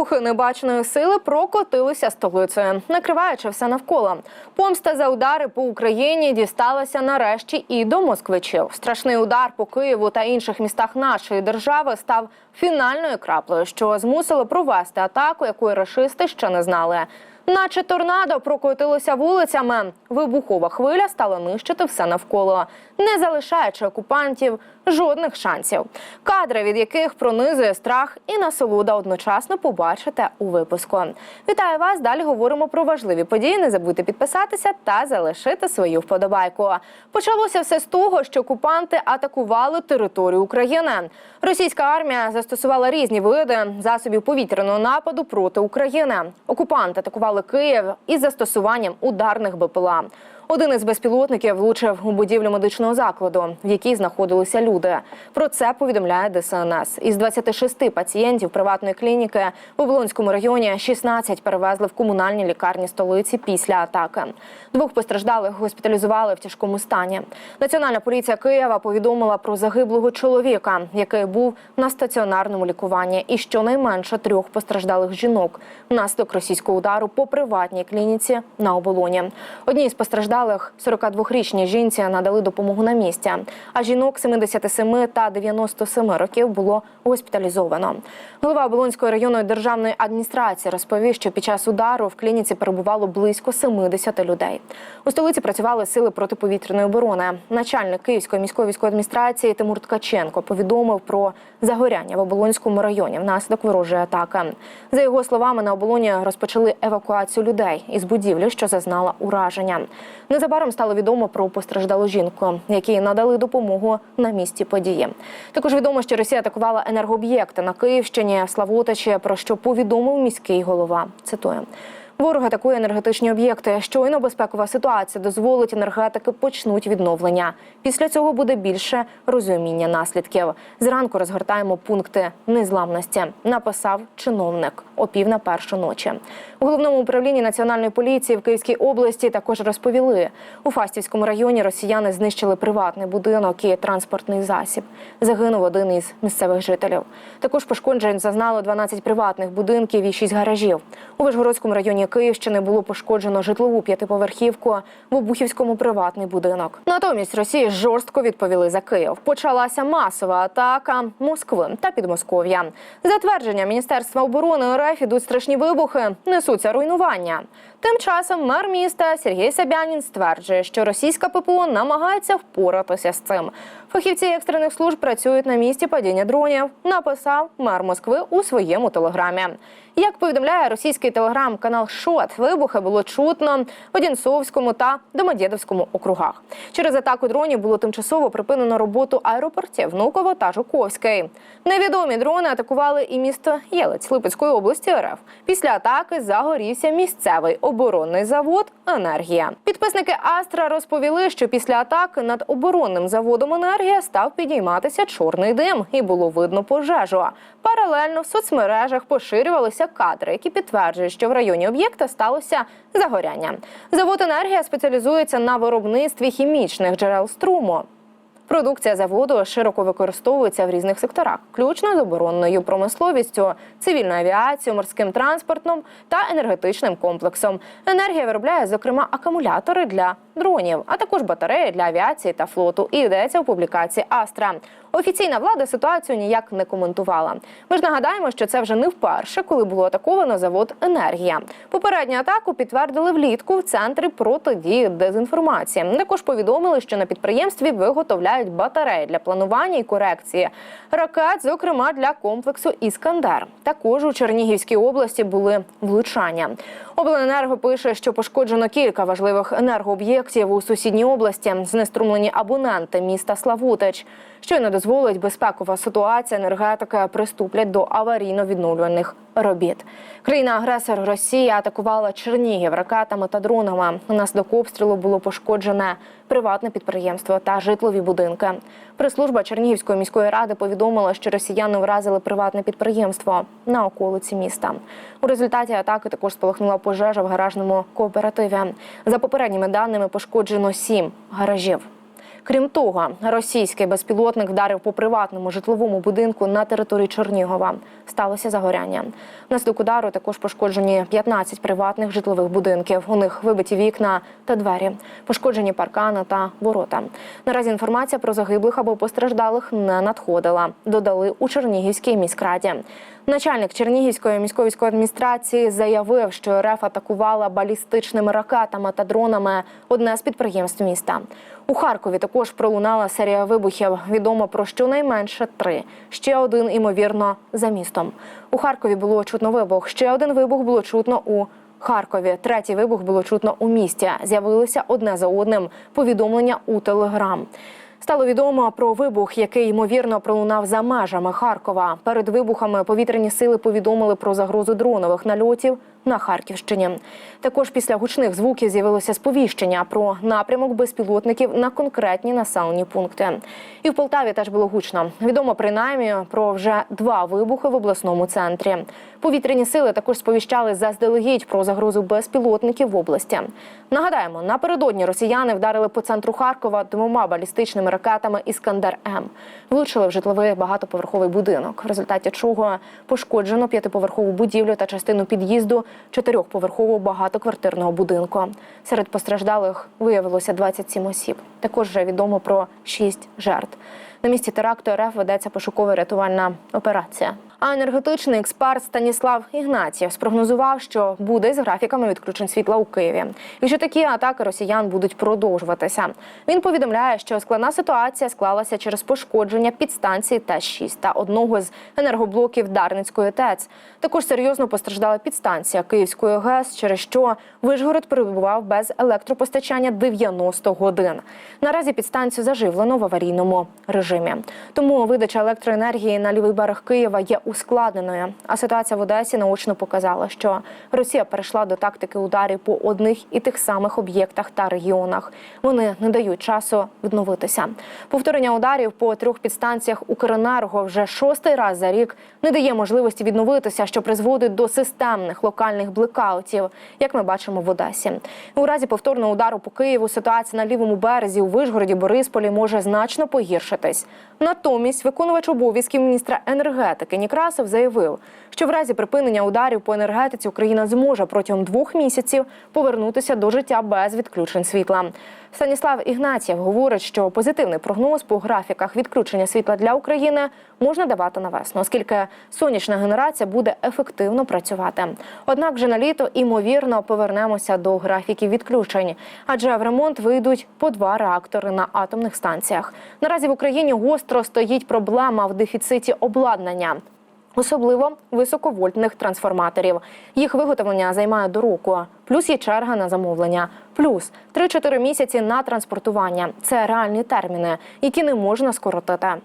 Вибухи небаченої сили прокотилися столицею, накриваючи все навколо. Помста за удари по Україні дісталася нарешті і до москвичів. Страшний удар по Києву та інших містах нашої держави став фінальною краплею, що змусило провести атаку, якої рашисти ще не знали. Наче торнадо прокотилося вулицями. Вибухова хвиля стала нищити все навколо, не залишаючи окупантів жодних шансів. Кадри, від яких пронизує страх і насолода одночасно побачите у випуску. Вітаю вас! Далі говоримо про важливі події. Не забудьте підписатися та залишити свою вподобайку. Почалося все з того, що окупанти атакували територію України. Російська армія застосувала різні види засобів повітряного нападу проти України. Окупанти атакували Київ із застосуванням ударних БПЛА. Один із безпілотників влучив у будівлю медичного закладу, в якій знаходилися люди. Про це повідомляє ДСНС. Із 26 пацієнтів приватної клініки в Оболонському районі 16 перевезли в комунальні лікарні столиці після атаки. Двох постраждалих госпіталізували в тяжкому стані. Національна поліція Києва повідомила про загиблого чоловіка, який був на стаціонарному лікуванні, і щонайменше трьох постраждалих жінок внаслідок російського удару по приватній клініці на оболоні. Одній з постраждалих 42-річній жінці надали допомогу на місці. А жінок 77 та 97 років було госпіталізовано. Голова Оболонської районної державної адміністрації розповів, що під час удару в клініці перебувало близько 70 людей. У столиці працювали сили протиповітряної оборони. Начальник Київської міської військової адміністрації Тимур Ткаченко повідомив про загоряння в Оболонському районі внаслідок ворожої атаки. За його словами, на оболоні розпочали евакуацію людей із будівлі, що зазнала ураження. Незабаром стало відомо про постраждалу жінку, якій надали допомогу на місці події. Також відомо, що Росія атакувала енергооб'єкти на Київщині, Славутичі, про що повідомив міський голова. Цитую. Ворог атакує енергетичні об'єкти. Щойно безпекова ситуація дозволить енергетики почнуть відновлення. Після цього буде більше розуміння наслідків. Зранку розгортаємо пункти незламності. Написав чиновник о пів на першу ночі. У головному управлінні національної поліції в Київській області також розповіли у Фастівському районі. Росіяни знищили приватний будинок і транспортний засіб. Загинув один із місцевих жителів. Також пошкоджень зазнало 12 приватних будинків і 6 гаражів. У Вишгородському районі Київщини було пошкоджено житлову п'ятиповерхівку в Обухівському приватний будинок. Натомість Росії жорстко відповіли за Київ. Почалася масова атака Москви та Підмосков'я. За твердження Міністерства оборони РФ ідуть страшні вибухи, несуться руйнування. Тим часом мер міста Сергій Собянін стверджує, що російська ППО намагається впоратися з цим. Фахівці екстрених служб працюють на місці падіння дронів. Написав мер Москви у своєму телеграмі. Як повідомляє російський телеграм-канал Шот, вибухи було чутно в Одінцовському та Домодєдовському округах. Через атаку дронів було тимчасово припинено роботу аеропортів Внуково та Жуковський. Невідомі дрони атакували і місто Єлець Липецької області РФ. Після атаки загорівся місцевий оборонний завод Енергія. Підписники Астра розповіли, що після атаки над оборонним заводом енергія став підійматися чорний дим, і було видно пожежу. Паралельно в соцмережах поширювалися кадри, які підтверджують, що в районі об'єкта сталося загоряння. Завод енергія спеціалізується на виробництві хімічних джерел струму. Продукція заводу широко використовується в різних секторах, включно з оборонною промисловістю, цивільною авіацією, морським транспортом та енергетичним комплексом. Енергія виробляє, зокрема, акумулятори для дронів, а також батареї для авіації та флоту. І йдеться в публікації Астра. Офіційна влада ситуацію ніяк не коментувала. Ми ж нагадаємо, що це вже не вперше, коли було атаковано завод Енергія. Попередню атаку підтвердили влітку в центрі протидії дезінформації. Також повідомили, що на підприємстві виготовляють батареї для планування і корекції ракет, зокрема для комплексу Іскандер. Також у Чернігівській області були влучання. Обленерго пише, що пошкоджено кілька важливих енергооб'єктів у сусідній області, знеструмлені абоненти міста Славутич. Що не дозволить безпекова ситуація, енергетики приступлять до аварійно-відновлювальних робіт. Країна-агресор Росія атакувала Чернігів ракетами та дронами. Внаслідок обстрілу було пошкоджене приватне підприємство та житлові будинки. Прес-служба Чернігівської міської ради повідомила, що росіяни вразили приватне підприємство на околиці міста. У результаті атаки також спалахнула пожежа в гаражному кооперативі. За попередніми даними пошкоджено сім гаражів. Крім того, російський безпілотник вдарив по приватному житловому будинку на території Чернігова. Сталося загоряння. Внаслідок удару також пошкоджені 15 приватних житлових будинків. У них вибиті вікна та двері, пошкоджені паркани та ворота. Наразі інформація про загиблих або постраждалих не надходила. Додали у Чернігівській міськраді. Начальник Чернігівської міської адміністрації заявив, що РФ атакувала балістичними ракетами та дронами одне з підприємств міста. У Харкові також пролунала серія вибухів. Відомо про щонайменше три. Ще один, імовірно, за містом. У Харкові було чутно вибух. Ще один вибух було чутно у Харкові. Третій вибух було чутно у місті. З'явилися одне за одним повідомлення у Телеграм. Стало відомо про вибух, який ймовірно пролунав за межами Харкова. Перед вибухами повітряні сили повідомили про загрозу дронових нальотів на Харківщині. Також після гучних звуків з'явилося сповіщення про напрямок безпілотників на конкретні населені пункти. І в Полтаві теж було гучно. Відомо принаймні про вже два вибухи в обласному центрі. Повітряні сили також сповіщали заздалегідь про загрозу безпілотників в області. Нагадаємо, напередодні росіяни вдарили по центру Харкова двома балістичними ракетами Іскандер М. Влучили в житловий багатоповерховий будинок, в результаті чого пошкоджено п'ятиповерхову будівлю та частину під'їзду чотирьохповерхового багатоквартирного будинку. Серед постраждалих виявилося 27 осіб. Також вже відомо про 6 жертв. На місці теракту РФ ведеться пошукова рятувальна операція. А енергетичний експерт Станіслав Ігнатів спрогнозував, що буде з графіками відключень світла у Києві, і що такі атаки росіян будуть продовжуватися. Він повідомляє, що складна ситуація склалася через пошкодження підстанції ТЕС-6 та одного з енергоблоків Дарницької ТЕЦ. Також серйозно постраждала підстанція Київської ГЕС, через що Вишгород перебував без електропостачання 90 годин. Наразі підстанцію заживлено в аварійному режимі. Тому видача електроенергії на лівий берег Києва є ускладненою. А ситуація в Одесі наочно показала, що Росія перейшла до тактики ударів по одних і тих самих об'єктах та регіонах. Вони не дають часу відновитися. Повторення ударів по трьох підстанціях Укренерго вже шостий раз за рік не дає можливості відновитися, що призводить до системних локальних блекаутів, як ми бачимо в Одесі. У разі повторного удару по Києву ситуація на лівому березі у Вишгороді Борисполі може значно погіршитись. Натомість виконувач обов'язків міністра енергетики Нікрасов заявив, що в разі припинення ударів по енергетиці Україна зможе протягом двох місяців повернутися до життя без відключень світла. Станіслав Ігнатєв говорить, що позитивний прогноз по графіках відключення світла для України можна давати на весну, оскільки сонячна генерація буде ефективно працювати. Однак вже на літо імовірно повернемося до графіків відключень, адже в ремонт вийдуть по два реактори на атомних станціях. Наразі в Україні гостро стоїть проблема в дефіциті обладнання. Особливо високовольтних трансформаторів. Їх виготовлення займає до року. Плюс є черга на замовлення. Плюс 3-4 місяці на транспортування. Це реальні терміни, які не можна скоротити.